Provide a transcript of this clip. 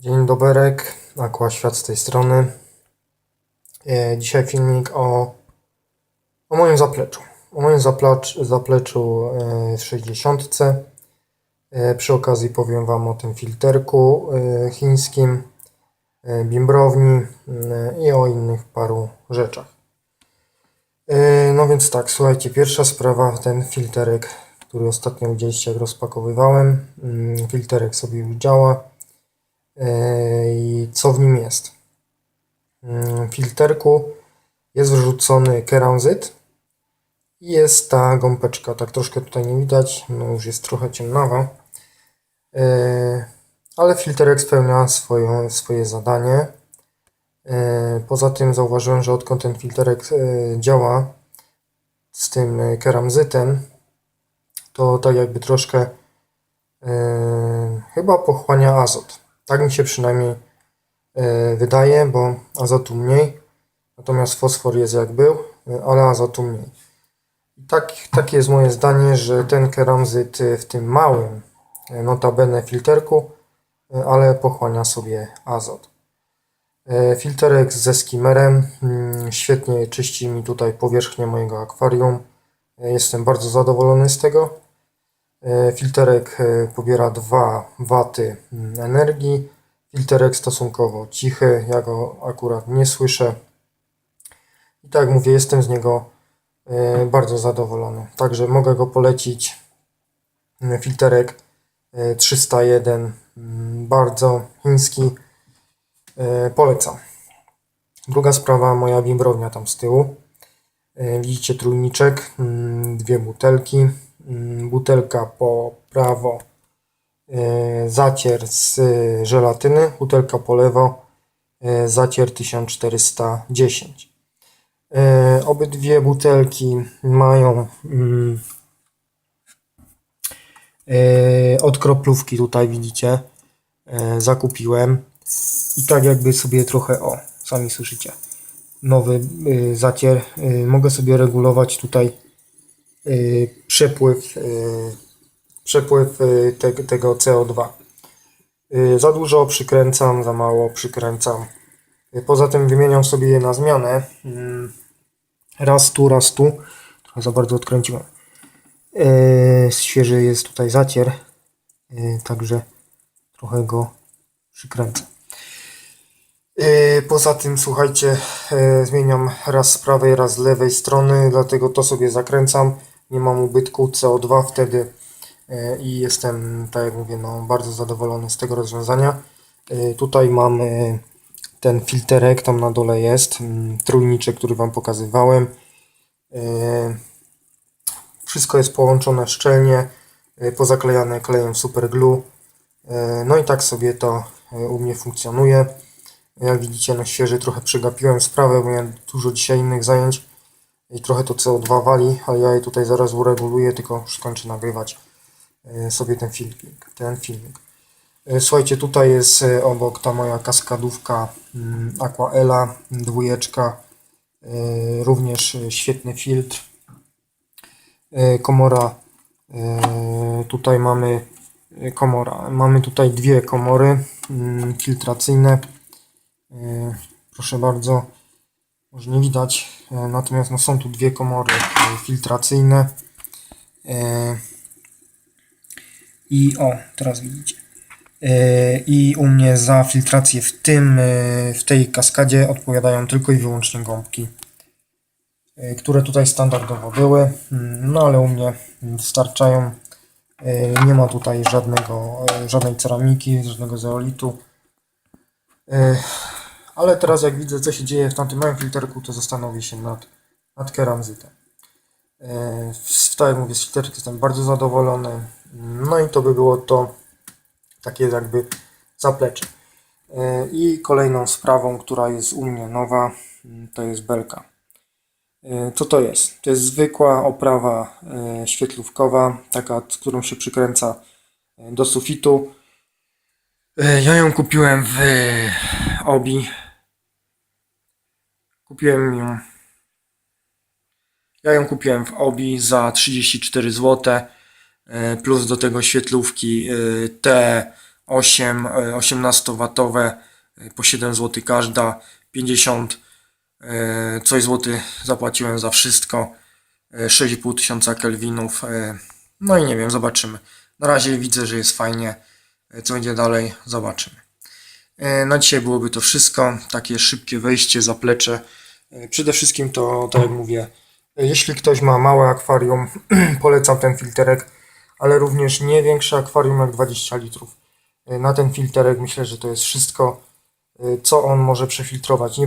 Dzień doberek, Aqua Świat z tej strony. E, Dzisiaj filmik o, o moim zapleczu. O moim zaplecz, zapleczu e, w 60. E, Przy okazji powiem Wam o tym filterku e, chińskim, e, bimbrowni e, i o innych paru rzeczach. E, No więc tak, słuchajcie, pierwsza sprawa, ten filterek, który ostatnio widzieliście jak rozpakowywałem. Mm, Filterek sobie już działa. E, I co w nim jest? Mm, W filterku jest wrzucony keramzyt i jest ta gąbeczka, tak troszkę tutaj nie widać, no już jest trochę ciemnawa, E, ale filterek spełnia swoją, swoje zadanie. Poza tym zauważyłem, że odkąd ten filterek działa z tym keramzytem, to tak jakby troszkę chyba pochłania azot. Tak mi się przynajmniej e, wydaje, bo azotu mniej, natomiast fosfor jest jak był, e, ale azotu mniej. I tak, takie jest moje zdanie, że ten keramzyt e, w tym małym, notabene filterku, ale pochłania sobie azot. Filterek ze skimmerem mm, świetnie czyści mi tutaj powierzchnię mojego akwarium. Jestem bardzo zadowolony z tego. E, Filterek e, pobiera 2 waty mm, energii. Filterek stosunkowo cichy, ja go akurat nie słyszę. I tak jak mówię, jestem z niego e, bardzo zadowolony. Także mogę go polecić. E, Filterek e, 301, mm, bardzo chiński. Polecam. Druga sprawa, moja bimbrownia tam z tyłu. Widzicie trójniczek, mm, dwie butelki. Mm, Butelka po prawo e, zacier z e, żelatyny, butelka po lewo e, zacier 1410. E, Obydwie butelki mają mm, e, od kroplówki tutaj widzicie zakupiłem i tak jakby sobie trochę o sami słyszycie nowy zacier mogę sobie regulować tutaj przepływ y, przepływ y, te, tego CO2 Y, za dużo przykręcam, za mało przykręcam. Y, poza tym wymieniam sobie je na zmianę. Mm, raz tu, raz tu. Trochę za bardzo odkręciłem. Y, świeży jest tutaj zacier y, także trochę go przykręcę. Poza tym, słuchajcie, zmieniam raz z prawej, raz z lewej strony, dlatego to sobie zakręcam. Nie mam ubytku CO2 wtedy yy, i jestem, tak jak mówię, no, bardzo zadowolony z tego rozwiązania. Yy, Tutaj mam yy, ten filterek, tam na dole jest, mm, trójniczek, który Wam pokazywałem. Yy, Wszystko jest połączone szczelnie, pozaklejane klejem superglue. Yy, No i tak sobie to u mnie funkcjonuje. Jak widzicie, na świeży trochę przegapiłem sprawę, bo miałem dużo dzisiaj innych zajęć i trochę to CO2 wali, ale ja je tutaj zaraz ureguluję, tylko już skończę nagrywać e, sobie ten filmik. Ten filmik. E, Słuchajcie, tutaj jest e, obok ta moja kaskadówka mm, Aquaela, dwójeczka, również świetny filtr. Komora, tutaj mamy komora. Mamy tutaj dwie komory mm, filtracyjne. Proszę bardzo, może nie widać, e, natomiast no, są tu dwie komory e, filtracyjne. E, I o, teraz widzicie. I u mnie za filtrację w tym, w tej kaskadzie odpowiadają tylko i wyłącznie gąbki, które tutaj standardowo były, Mm, no ale u mnie wystarczają. Nie ma tutaj żadnego, żadnej ceramiki, żadnego zeolitu. Ale teraz jak widzę co się dzieje w tamtym małym filterku, to zastanowię się nad, nad keramzytem. E, tak mówię, z filterkiem jestem bardzo zadowolony. No i to by było to takie jakby zaplecze. E, I kolejną sprawą, która jest u mnie nowa, m, to jest belka. E, Co to jest? To jest zwykła oprawa świetlówkowa, taka, którą się przykręca do sufitu. Ja ją kupiłem w Obi. Kupiłem ją. Ja ją kupiłem w Obi za 34 zł. e, Plus do tego świetlówki e, 8 e, 18-watowe e, po 7 zł każda, 50 e, coś złoty zapłaciłem za wszystko, e, 6,5 tysiąca kelwinów, no i nie wiem, zobaczymy. Na razie widzę, że jest fajnie, co będzie dalej, zobaczymy. Na dzisiaj byłoby to wszystko, takie szybkie wejście, zaplecze. E, Przede wszystkim to, tak jak mówię, E, Jeśli ktoś ma małe akwarium, polecam ten filterek, ale również nie większe akwarium jak 20 litrów. E, Na ten filterek myślę, że to jest wszystko, co on może przefiltrować.